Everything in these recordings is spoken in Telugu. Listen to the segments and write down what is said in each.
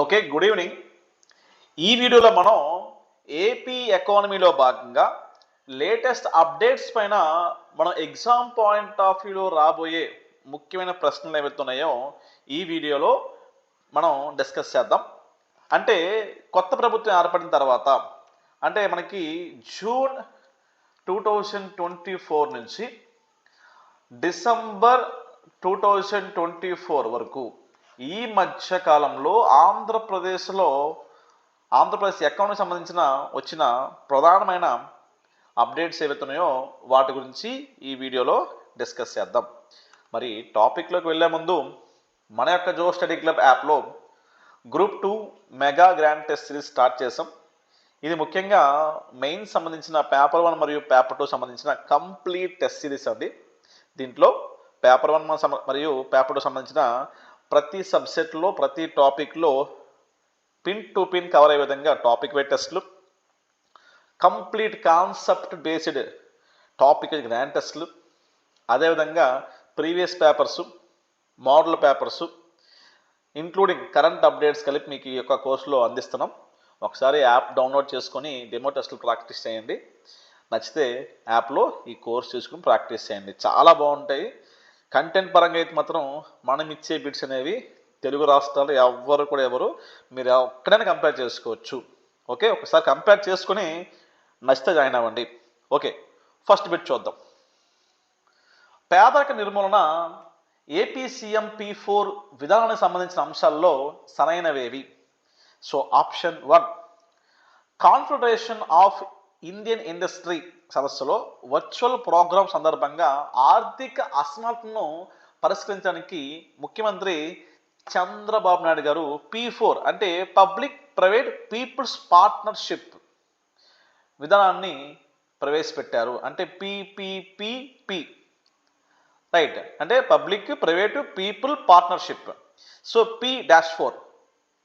ఓకే గుడ్ ఈవినింగ్ ఈ వీడియోలో మనం ఏపీ ఎకానమీలో భాగంగా లేటెస్ట్ అప్డేట్స్ పైన మనం ఎగ్జామ్ పాయింట్ ఆఫ్ వ్యూలో రాబోయే ముఖ్యమైన ప్రశ్నలు ఏవైతున్నాయో ఈ వీడియోలో మనం డిస్కస్ చేద్దాం. అంటే కొత్త ప్రభుత్వం ఏర్పడిన తర్వాత అంటే మనకి June two thousand twenty four నుంచి December two thousand twenty four వరకు ఈ మధ్యకాలంలో ఆంధ్రప్రదేశ్లో ఆంధ్రప్రదేశ్ అకౌంట్కి సంబంధించిన వచ్చిన ప్రధానమైన అప్డేట్స్ ఏవైతున్నాయో వాటి గురించి ఈ వీడియోలో డిస్కస్ చేద్దాం. మరి టాపిక్లోకి వెళ్ళే ముందు మన యొక్క జో స్టడీ క్లబ్ యాప్లో group two mega grand test series start చేసాం ఇది ముఖ్యంగా మెయిన్ సంబంధించిన పేపర్ వన్ మరియు పేపర్ టూ సంబంధించిన కంప్లీట్ టెస్ట్ సిరీస్ అండి. దీంట్లో పేపర్ వన్ మరియు పేపర్ టూ సంబంధించిన ప్రతి సబ్సెట్లో ప్రతి టాపిక్లో పిన్ టు పిన్ కవర్ అయ్యే విధంగా టాపిక్ వైజ్ టెస్ట్లు complete concept based topic grand టెస్ట్లు అదేవిధంగా previous papers model papers including current updates కలిపి మీకు ఈ యొక్క కోర్సులో అందిస్తున్నాం. ఒకసారి యాప్ డౌన్లోడ్ చేసుకొని డెమో టెస్ట్లు ప్రాక్టీస్ చేయండి. నచ్చితే యాప్లో ఈ కోర్స్ చేసుకుని ప్రాక్టీస్ చేయండి. చాలా బాగుంటాయి. కంటెంట్ పరంగా అయితే మాత్రం మనం ఇచ్చే బిట్స్ అనేవి తెలుగు రాష్ట్రాలు ఎవరు కూడా ఎవరు మీరు ఒక్కడైనా కంపేర్ చేసుకోవచ్చు. ఓకే? ఒకసారి కంపేర్ చేసుకుని నచ్చితే జాయిన్ అవ్వండి. ఓకే? ఫస్ట్ బిట్ చూద్దాం. పేదరిక నిర్మూలన ఏపీ సీఎం పీ ఫోర్ విధానానికి సంబంధించిన అంశాల్లో సరైనవేవి? So option one confederation of Indian industry సదస్సులో వర్చువల్ ప్రోగ్రాం సందర్భంగా ఆర్థిక అసమానతను పరిష్కరించడానికి ముఖ్యమంత్రి చంద్రబాబు నాయుడు గారు పీ ఫోర్ అంటే పబ్లిక్ ప్రైవేట్ పీపుల్స్ పార్ట్నర్షిప్ విధానాన్ని ప్రవేశపెట్టారు. అంటే పిపిపిపి రైట్. అంటే public private people partnership. So P dash four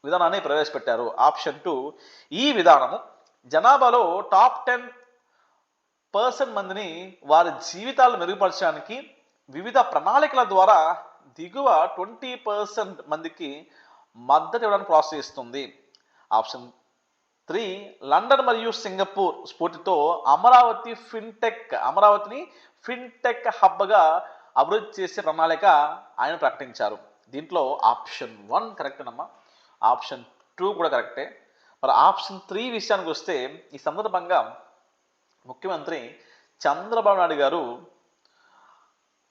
విధానాన్ని ప్రవేశపెట్టారు. ఆప్షన్ టూ ఈ విధానము జనాభాలో టాప్ టెన్ పర్సెంట్ మందిని వారి జీవితాలు మెరుగుపరచడానికి వివిధ ప్రణాళికల ద్వారా దిగువ ట్వంటీ పర్సెంట్ మందికి మద్దతు ఇవ్వడానికి ప్రోత్సహిస్తుంది ఆప్షన్ త్రీ లండన్ మరియు సింగపూర్ స్ఫూర్తితో అమరావతి ఫిన్టెక్ అమరావతిని ఫిన్టెక్ హబ్గా అభివృద్ధి చేసే ప్రణాళిక ఆయన ప్రకటించారు. దీంట్లో ఆప్షన్ వన్ కరెక్టేనమ్మా ఆప్షన్ టూ కూడా కరెక్టే. మరి ఆప్షన్ త్రీ విషయానికి వస్తే ఈ సందర్భంగా ముఖ్యమంత్రి చంద్రబాబు నాయుడు గారు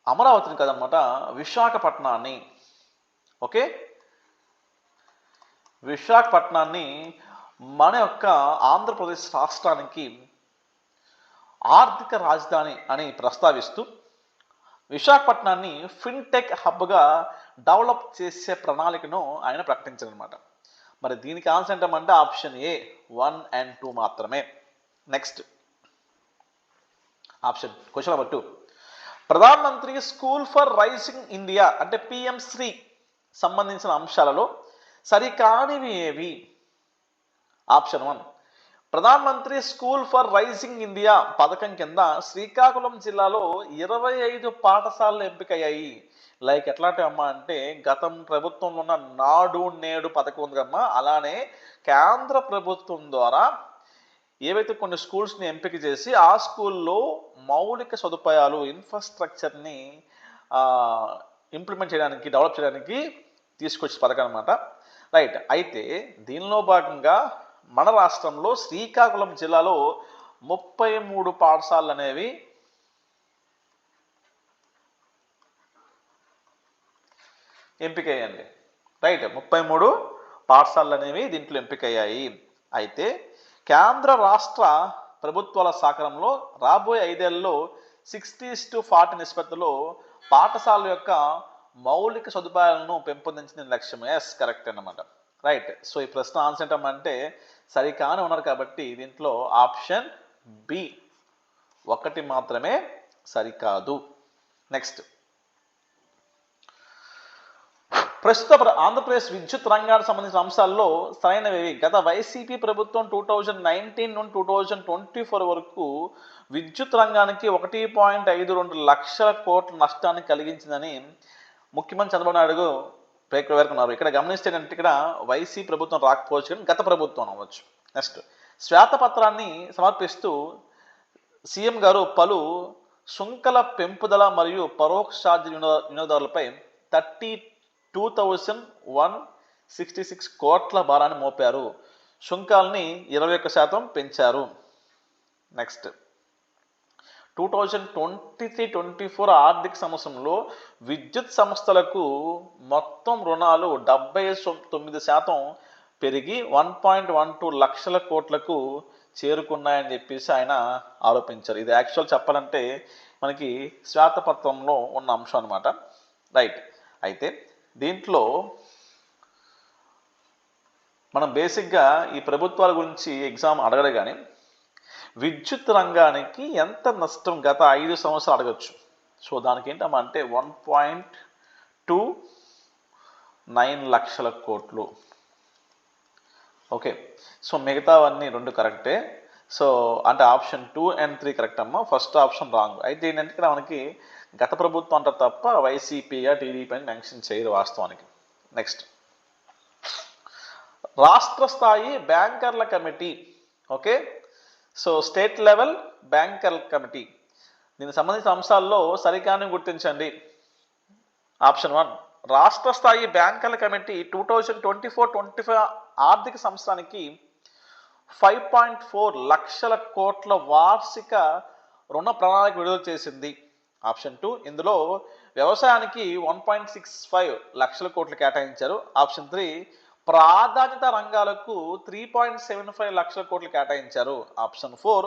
అమరావతిని కదనమాట విశాఖపట్నాన్ని. ఓకే? విశాఖపట్నాన్ని మన యొక్క ఆంధ్రప్రదేశ్ రాష్ట్రానికి ఆర్థిక రాజధాని అని ప్రస్తావిస్తూ విశాఖపట్నాన్ని ఫిన్టెక్ హబ్గా డెవలప్ చేసే ప్రణాళికను ఆయన ప్రకటించారనమాట మరి దీనికి ఆన్సర్ ఏంటంటే option A one and two మాత్రమే. Next. Option. Question number two Pradhan Mantri school for rising India అంటే పిఎం శ్రీ సంబంధించిన అంశాలలో సరికానివి ఏవి? Option one. Pradhan Mantri school for rising India పథకం కింద శ్రీకాకుళం జిల్లాలో ఇరవై ఐదు పాఠశాలలు ఎంపికయ్యాయి. లైక్ ఎట్లాంటి అమ్మా అంటే గతం ప్రభుత్వంలో ఉన్న నాడు నేడు పథకం ఉంది కమ్మా అలానే కేంద్ర ప్రభుత్వం ద్వారా ఏవైతే కొన్ని స్కూల్స్ని ఎంపిక చేసి ఆ స్కూల్లో మౌలిక సదుపాయాలు ఇన్ఫ్రాస్ట్రక్చర్ని ఇంప్లిమెంట్ చేయడానికి డెవలప్ చేయడానికి తీసుకొచ్చే పథకం అనమాట రైట్ అయితే దీనిలో భాగంగా మన రాష్ట్రంలో శ్రీకాకుళం జిల్లాలో ముప్పై మూడు పాఠశాలలు అనేవి ఎంపికయ్యండి రైట్ ముప్పై మూడు పాఠశాలలు అనేవి దీంట్లో ఎంపికయ్యాయి. అయితే కేంద్ర రాష్ట్ర ప్రభుత్వాల సహకారంలో రాబోయే ఐదేళ్ళలో సిక్స్టీస్ టు ఫార్టీ నిష్పత్తిలో పాఠశాల యొక్క మౌలిక సదుపాయాలను పెంపొందించిన లక్ష్యం ఎస్ కరెక్ట్ అనమాట రైట్ సో ఈ ప్రశ్న ఆన్సర్ ఏంటంటే సరికాని ఉన్నారు కాబట్టి దీంట్లో ఆప్షన్ బి ఒకటి మాత్రమే సరికాదు. నెక్స్ట్ ప్రస్తుత ఆంధ్రప్రదేశ్ విద్యుత్ రంగానికి సంబంధించిన అంశాల్లో సరైనవి. గత వైసీపీ ప్రభుత్వం టూ థౌజండ్ నైన్టీన్ నుండి టూ థౌజండ్ ట్వంటీ ఫోర్ వరకు విద్యుత్ రంగానికి ఒకటి పాయింట్ ఐదు రెండు లక్షల కోట్ల నష్టాన్ని కలిగించిందని ముఖ్యమంత్రి చంద్రబాబు నాయుడు పేర్కొన్నారు ఇక్కడ గమనిస్తే ఇక్కడ వైసీ ప్రభుత్వం రాకపోవచ్చు కానీ గత ప్రభుత్వం అవ్వచ్చు. నెక్స్ట్ శ్వేతపత్రాన్ని సమర్పిస్తూ సీఎం గారు పలు సుంకల పెంపుదల మరియు పరోక్ష ఛార్జీ వినియోగదారులపై thirty two thousand one sixty six కోట్ల భారాన్ని మోపారు. సుంకాల్ని ఇరవై ఒక్క శాతం పెంచారు. Next. Two thousand twenty three twenty four ఆర్థిక సంవత్సరంలో విద్యుత్ సంస్థలకు మొత్తం రుణాలు డెబ్బై తొమ్మిది శాతం పెరిగి వన్ పాయింట్ వన్ టూ లక్షల కోట్లకు చేరుకున్నాయని చెప్పేసి ఆయన ఆరోపించారు. ఇది యాక్చువల్ చెప్పాలంటే మనకి శ్వేతపత్రంలో ఉన్న అంశం అనమాట రైట్. అయితే దీంట్లో మనం బేసిక్గా ఈ ప్రభుత్వాల గురించి ఎగ్జామ్ అడగడు కానీ విద్యుత్ రంగానికి ఎంత నష్టం గత ఐదు సంవత్సరాలు అడగచ్చు. సో దానికి ఏంటమ్మా అంటే వన్ పాయింట్ టూ నైన్ లక్షల కోట్లు. ఓకే. సో మిగతావన్నీ రెండు కరెక్టే. సో అంటే option two and three correct అమ్మా ఫస్ట్ ఆప్షన్ రాంగ్. అయితే ఏంటంటే ఇక్కడ మనకి గత ప్రభుత్వం అంటారు తప్ప వైసీపీగా టీడీపీ అని మెన్షన్ చేయరు వాస్తవానికి. నెక్స్ట్ రాష్ట్ర స్థాయి బ్యాంకర్ల committee. Okay so state level బ్యాంకర్ల కమిటీ. దీనికి సంబంధించిన అంశాల్లో సరికాని గుర్తించండి. ఆప్షన్ వన్ రాష్ట్ర స్థాయి బ్యాంకర్ల committee two thousand twenty four twenty five ఆర్థిక సంవత్సరానికి ఫైవ్ పాయింట్ ఫోర్ లక్షల కోట్ల వార్షిక రుణ ప్రణాళిక విడుదల చేసింది. Option two. ఇందులో వ్యవసాయానికి వన్ పాయింట్ సిక్స్ ఫైవ్ లక్షల కోట్లు కేటాయించారు. ఆప్షన్ త్రీ ప్రాధాన్యత రంగాలకు త్రీ పాయింట్ సెవెన్ ఫైవ్ లక్షల కోట్లు కేటాయించారు. ఆప్షన్ ఫోర్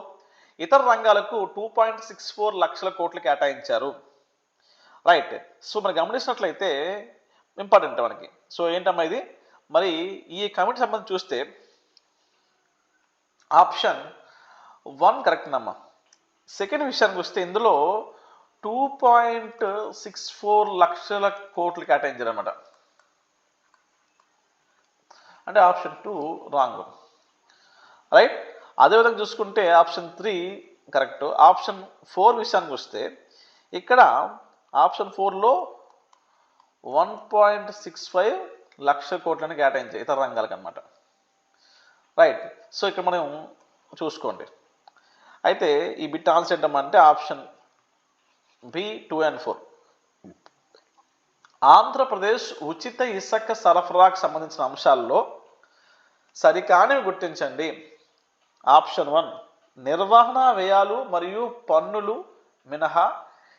ఇతర రంగాలకు టూ పాయింట్ సిక్స్ ఫోర్ లక్షల కోట్లు కేటాయించారు. రైట్. సో మనం గమనించినట్లయితే ఇంపార్టెంట్ మనకి. సో ఏంటమ్మా ఇది? మరి ఈ కమిటీ సంబంధించి చూస్తే ఆప్షన్ వన్ కరెక్ట్ అమ్మా సెకండ్ విషయానికి వస్తే ఇందులో టూ పాయింట్ సిక్స్ ఫోర్ లక్షల కోట్లు కేటాయించారు అనమాట అంటే ఆప్షన్ టూ రాంగ్. రైట్ అదేవిధంగా చూసుకుంటే option three correct. Option four విషయానికి వస్తే ఇక్కడ ఆప్షన్ ఫోర్లో one point six five lakh కోట్లని కేటాయించాయి ఇతర రంగాలకు అనమాట రైట్ సో ఇక్కడ మనం చూసుకోండి. అయితే ఈ బిట్ ఆన్సర్ ఏంటంటే option B two and four. Andhra Pradesh ఉచిత ఇసుక సరఫరాకు సంబంధించిన అంశాల్లో సరికానివి గుర్తించండి. ఆప్షన్ వన్ నిర్వహణ వ్యయాలు మరియు పన్నులు మినహా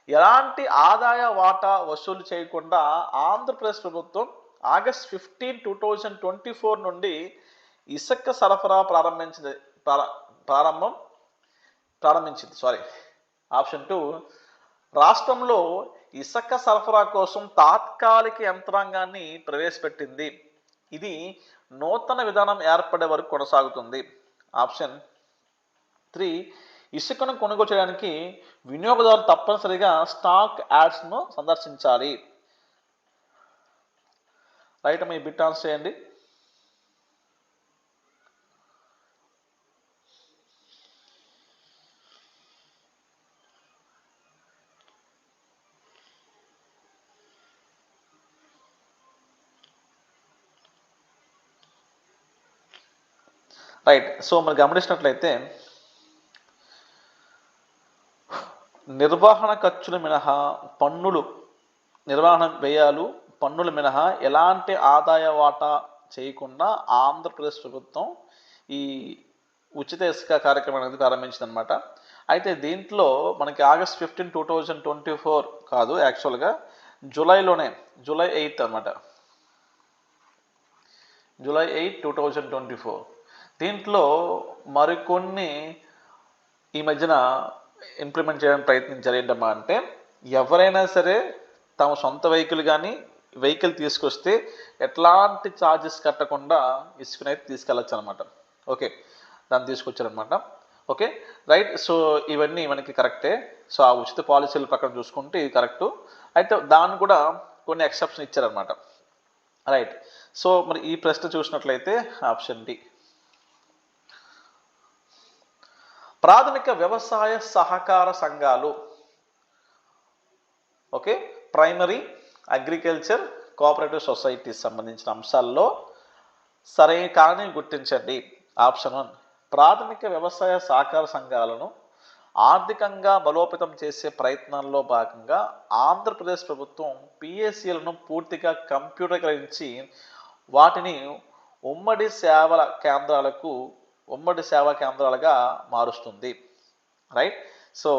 ఎలాంటి ఆదాయ వాటా వసూలు చేయకుండా ఆంధ్రప్రదేశ్ ప్రభుత్వం August fifteen two thousand twenty four నుండి ఇసుక సరఫరా ప్రారంభించింది ప్రారంభం ప్రారంభించింది సారీ. ఆప్షన్ టూ రాష్ట్రంలో ఇసుక సరఫరా కోసం తాత్కాలిక యంత్రాంగాన్ని ప్రవేశపెట్టింది. ఇది నూతన విధానం ఏర్పడే వరకు కొనసాగుతుంది. ఆప్షన్ త్రీ ఇసుకను కొనుగోలు చేయడానికి వినియోగదారులు తప్పనిసరిగా స్టాక్ యాడ్స్ను సందర్శించాలి. రైట్ మీ బిట్ ఆన్సర్ చేయండి. రైట్ సో మనం గమనించినట్లయితే నిర్వహణ ఖర్చులు మినహా పన్నులు నిర్వహణ వ్యయాలు పన్నులు మినహా ఎలాంటి ఆదాయ వాటా చేయకుండా ఆంధ్రప్రదేశ్ ప్రభుత్వం ఈ ఉచిత ఇసుక కార్యక్రమం అనేది ప్రారంభించిందనమాట అయితే దీంట్లో మనకి August fifteen two thousand twenty four కాదు యాక్చువల్గా జూలైలోనే జూలై ఎయిత్ అనమాట July eight two thousand twenty four. దీంట్లో మరికొన్ని ఈ మధ్యన ఇంప్లిమెంట్ చేయడానికి ప్రయత్నించారు ఏంటమ్మా అంటే ఎవరైనా సరే తమ సొంత వెహికల్ కానీ వెహికల్ తీసుకొస్తే ఎట్లాంటి ఛార్జెస్ కట్టకుండా ఇసుకనైతే తీసుకెళ్ళచ్చు అనమాట ఓకే దాన్ని తీసుకొచ్చారనమాట. ఓకే రైట్ సో ఇవన్నీ మనకి కరెక్టే. సో ఆ ఉచిత పాలసీల ప్రకారం చూసుకుంటే ఇది కరెక్టు. అయితే దాన్ని కూడా కొన్ని ఎక్సెప్షన్ ఇచ్చారనమాట. రైట్ సో మరి ఈ ప్రశ్న చూసినట్లయితే ఆప్షన్ డి. ప్రాథమిక వ్యవసాయ సహకార సంఘాలు. ఓకే? ప్రైమరీ అగ్రికల్చర్ కోఆపరేటివ్ సొసైటీకి సంబంధించిన అంశాల్లో సరైన కానీ గుర్తించండి. ఆప్షన్ వన్ ప్రాథమిక వ్యవసాయ సహకార సంఘాలను ఆర్థికంగా బలోపేతం చేసే ప్రయత్నాల్లో భాగంగా ఆంధ్రప్రదేశ్ ప్రభుత్వం పిఎస్సీలను పూర్తిగా కంప్యూటర్కరించి వాటిని ఉమ్మడి సేవల కేంద్రాలకు ఉమ్మడి సేవా కేంద్రాలుగా మారుస్తుంది. రైట్ సో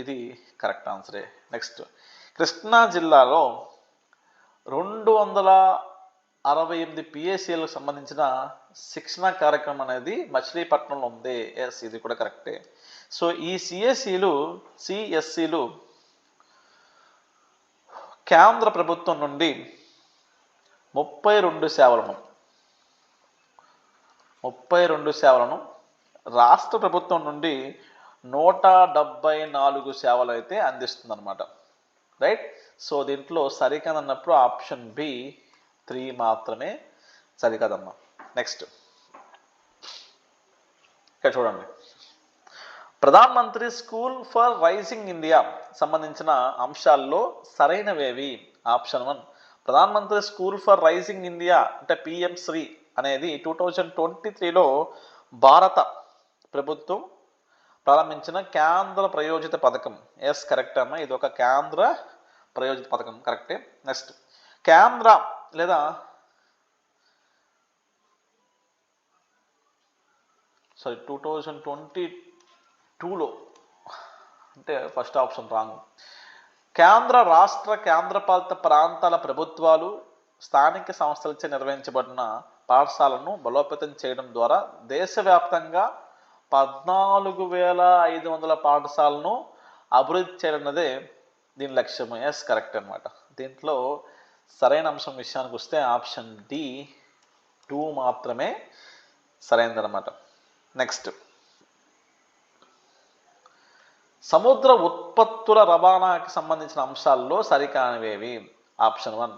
ఇది కరెక్ట్ ఆన్సరే నెక్స్ట్ కృష్ణా జిల్లాలో రెండు వందల అరవై ఎనిమిది పిఎస్సీలకు సంబంధించిన శిక్షణ కార్యక్రమం అనేది మచిలీపట్నంలో ఉంది. ఎస్ ఇది కూడా కరెక్టే సో ఈ సిఎస్సీలు సిఎస్సీలు కేంద్ర ప్రభుత్వం నుండి ముప్పై రెండు సేవలను ముప్పై రెండు సేవలను రాష్ట్ర ప్రభుత్వం నుండి నూట డెబ్బై నాలుగు సేవలు అయితే అందిస్తుంది అనమాట రైట్? సో దీంట్లో సరికాదన్నప్పుడు ఆప్షన్ బి త్రీ మాత్రమే సరికాదమ్మా. నెక్స్ట్. ఇక్కడ చూడండి. Pradhan Mantri school for rising India సంబంధించిన అంశాల్లో సరైనవేవి? Option one. Pradhan Mantri school for rising India అంటే పిఎం శ్రీ. అనేది టూ థౌజండ్ ట్వంటీ త్రీలో భారత ప్రభుత్వం ప్రారంభించిన కేంద్ర ప్రయోజిత పథకం. ఎస్ కరెక్ట్ అమ్మ. ఇది ఒక కేంద్ర ప్రయోజిత పథకం. కరెక్టే నెక్స్ట్ కేంద్ర లేదా సారీ టూ థౌజండ్ ట్వంటీ టూలో అంటే ఫస్ట్ ఆప్షన్ రాంగ్ కేంద్ర రాష్ట్ర కేంద్రపాలిత ప్రాంతాల ప్రభుత్వాలు స్థానిక సంస్థలచే నిర్వహించబడిన పాఠశాలను బలోపేతం చేయడం ద్వారా దేశవ్యాప్తంగా పద్నాలుగు వేల ఐదు వందల పాఠశాలను అభివృద్ధి చేయడన్నదే దీని లక్ష్యం ఎస్ కరెక్ట్ అనమాట దీంట్లో సరైన అంశం విషయానికి వస్తే ఆప్షన్ డి టూ మాత్రమే సరైనదనమాట నెక్స్ట్ సముద్ర ఉత్పత్తుల రవాణాకి సంబంధించిన అంశాల్లో సరికానివేవి. ఆప్షన్ వన్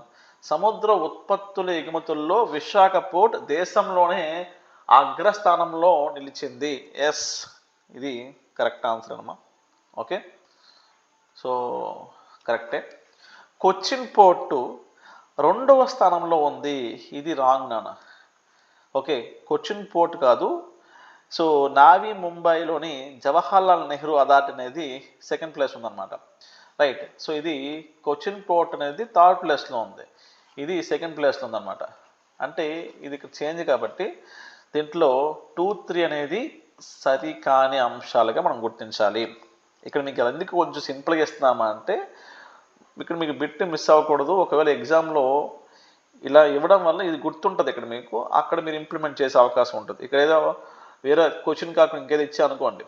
సముద్ర ఉత్పత్తుల ఎగుమతుల్లో విశాఖ పోర్ట్ దేశంలోనే అగ్రస్థానంలో నిలిచింది. ఎస్ ఇది కరెక్ట్ ఆన్సర్ అమ్మా ఓకే సో కరెక్టే కొచ్చిన్ పోర్టు రెండవ స్థానంలో ఉంది. ఇది రాంగ్ నాన్న. ఓకే కొచ్చిన్ పోర్ట్ కాదు. సో నావీ ముంబైలోని జవహర్లాల్ నెహ్రూ అథారిటీ అనేది సెకండ్ ప్లేస్ ఉందన్నమాట. రైట్ సో ఇది కొచ్చిన్ పోర్ట్ అనేది థర్డ్ ప్లేస్లో ఉంది. ఇది సెకండ్ ప్లేస్లో ఉందన్నమాట. అంటే ఇది చేంజ్ కాబట్టి దీంట్లో టూ త్రీ అనేది సరి కాని అంశాలుగా మనం గుర్తించాలి. ఇక్కడ మీకు ఎందుకు కొంచెం సింపుల్గా ఇస్తున్నామా అంటే ఇక్కడ మీకు బిట్ మిస్ అవ్వకూడదు. ఒకవేళ ఎగ్జామ్లో ఇలా ఇవ్వడం వల్ల ఇది గుర్తుంటుంది ఇక్కడ మీకు. అక్కడ మీరు ఇంప్లిమెంట్ చేసే అవకాశం ఉంటుంది. ఇక్కడ ఏదో వేరే క్వశ్చన్ కాకుండా ఇంకేదో ఇచ్చా అనుకోండి.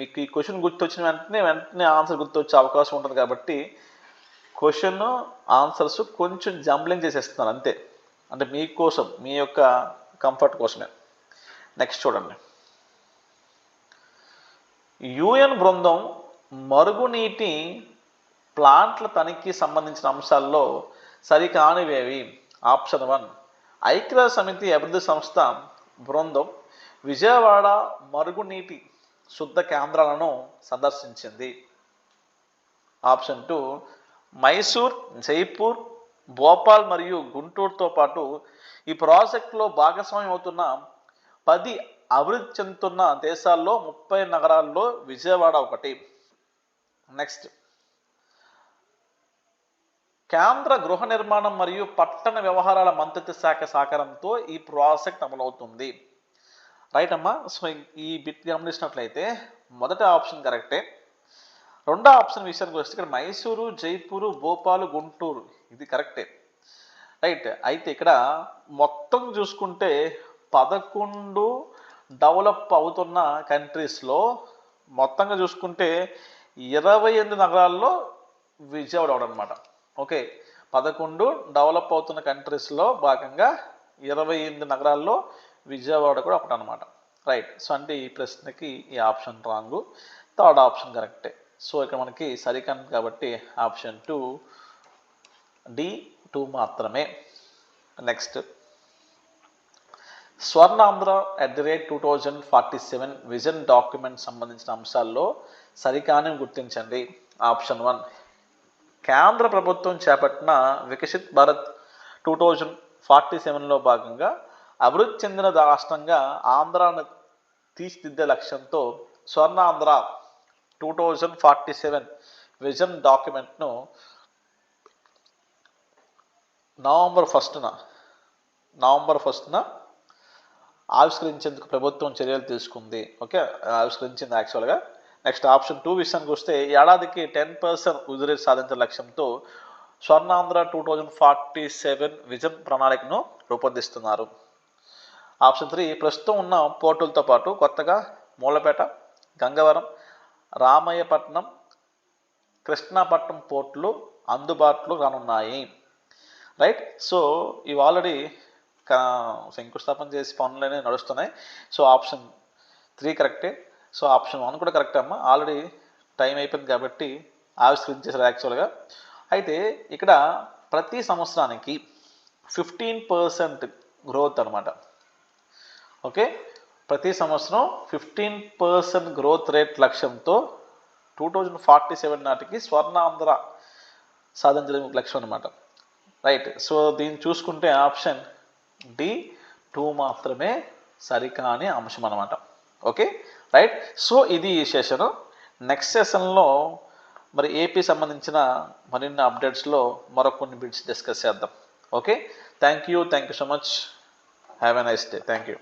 మీకు ఈ క్వశ్చన్ గుర్తొచ్చిన వెంటనే వెంటనే ఆన్సర్ గుర్తొచ్చే అవకాశం ఉంటుంది కాబట్టి క్వశ్చన్ ఆన్సర్స్ కొంచెం జంబ్లింగ్ చేసేస్తున్నాను అంతే. అంటే మీకోసం మీ యొక్క కంఫర్ట్ కోసమే. నెక్స్ట్ చూడండి. యుఎన్ బృందం మరుగునీటి ప్లాంట్ల తనిఖీ సంబంధించిన అంశాల్లో సరికానివేవి. ఆప్షన్ వన్ ఐక్యరాజ్య సమితి అభివృద్ధి సంస్థ బృందం విజయవాడ మరుగునీటి శుద్ధ కేంద్రాలను సందర్శించింది. ఆప్షన్ టూ మైసూర్ జైపూర్ భోపాల్ మరియు గుంటూరుతో పాటు ఈ ప్రాజెక్టులో భాగస్వామ్యం అవుతున్న పది అభివృద్ధి చెందుతున్న దేశాల్లో ముప్పై నగరాల్లో విజయవాడ ఒకటి. నెక్స్ట్ కేంద్ర గృహ నిర్మాణం మరియు పట్టణ వ్యవహారాల మంత్రిత్వ శాఖ సహకారంతో ఈ ప్రాజెక్ట్ అమలవుతుంది. రైట్ అమ్మా? సో ఈ బిట్ గమనించినట్లయితే మొదటి ఆప్షన్ కరెక్టే. రెండో ఆప్షన్ విషయానికి వస్తే ఇక్కడ మైసూరు జైపూరు భోపాలు గుంటూరు. ఇది కరెక్టే. రైట్. అయితే ఇక్కడ మొత్తం చూసుకుంటే పదకొండు డెవలప్ అవుతున్న కంట్రీస్లో మొత్తంగా చూసుకుంటే ఇరవై ఎనిమిది నగరాల్లో విజయవాడ అవడం అనమాట ఓకే. పదకొండు డెవలప్ అవుతున్న కంట్రీస్లో భాగంగా ఇరవై ఎనిమిది నగరాల్లో విజయవాడ కూడా ఒకటనమాట రైట్. సో అంటే ఈ ప్రశ్నకి ఈ ఆప్షన్ రాంగు. థర్డ్ ఆప్షన్ కరెక్టే. సో ఇక్కడ మనకి సరికాన్ కాబట్టి ఆప్షన్ టూ డి టూ మాత్రమే. Next Swarnandhra at the rate two thousand forty seven vision document సంబంధించిన అంశాల్లో సరికాని గుర్తించండి. ఆప్షన్ వన్ కేంద్ర ప్రభుత్వం చేపట్టిన Viksit Bharat two thousand forty సెవెన్లో భాగంగా అభివృద్ధి చెందిన రాష్ట్రంగా ఆంధ్రాను తీర్చిదిద్దే లక్ష్యంతో Swarnandhra two thousand forty seven vision డాక్యుమెంట్ను November ఫస్ట్న నవంబర్ ఫస్ట్న ఆవిష్కరించేందుకు ప్రభుత్వం చర్యలు తీసుకుంది. ఓకే? ఆవిష్కరించింది యాక్చువల్గా నెక్స్ట్ ఆప్షన్ టూ విషయానికి వస్తే ఏడాదికి టెన్ పర్సెంట్ వృద్ధి సాధించే లక్ష్యంతో Swarnandhra two thousand forty seven vision ప్రణాళికను రూపొందిస్తున్నారు. ఆప్షన్ త్రీ ప్రస్తుతం ఉన్న పోర్టులతో పాటు కొత్తగా మూలపేట గంగవరం రామయ్యపట్నం కృష్ణాపట్నం పోర్టులు అందుబాటులో రానున్నాయి. రైట్? సో ఇవి ఆల్రెడీ శంకుస్థాపన చేసి పనులు అనేవి నడుస్తున్నాయి. సో ఆప్షన్ త్రీ కరెక్టే. సో ఆప్షన్ వన్ కూడా కరెక్ట్ అమ్మా. ఆల్రెడీ టైం అయిపోయింది కాబట్టి ఆవిష్కరించేసారు యాక్చువల్గా. అయితే ఇక్కడ ప్రతి సంవత్సరానికి ఫిఫ్టీన్ పర్సెంట్ గ్రోత్ అనమాట ఓకే? ప్రతి సంవత్సరం ఫిఫ్టీన్ పర్సెంట్ గ్రోత్ రేట్ లక్ష్యంతో టూ థౌజండ్ ఫార్టీ సెవెన్ నాటికి స్వర్ణాంధ్ర సాధించడం లక్ష్యం అనమాట రైట్ సో దీన్ని చూసుకుంటే ఆప్షన్ డి టూ మాత్రమే సరికాని అంశం అనమాట ఓకే రైట్ సో ఇది ఈ సెషన్ నెక్స్ట్ సెషన్లో మరి ఏపీ సంబంధించిన మరిన్ని అప్డేట్స్లో మరొక కొన్ని బిట్స్ డిస్కస్ చేద్దాం. Okay thank you thank you so much have a nice day thank you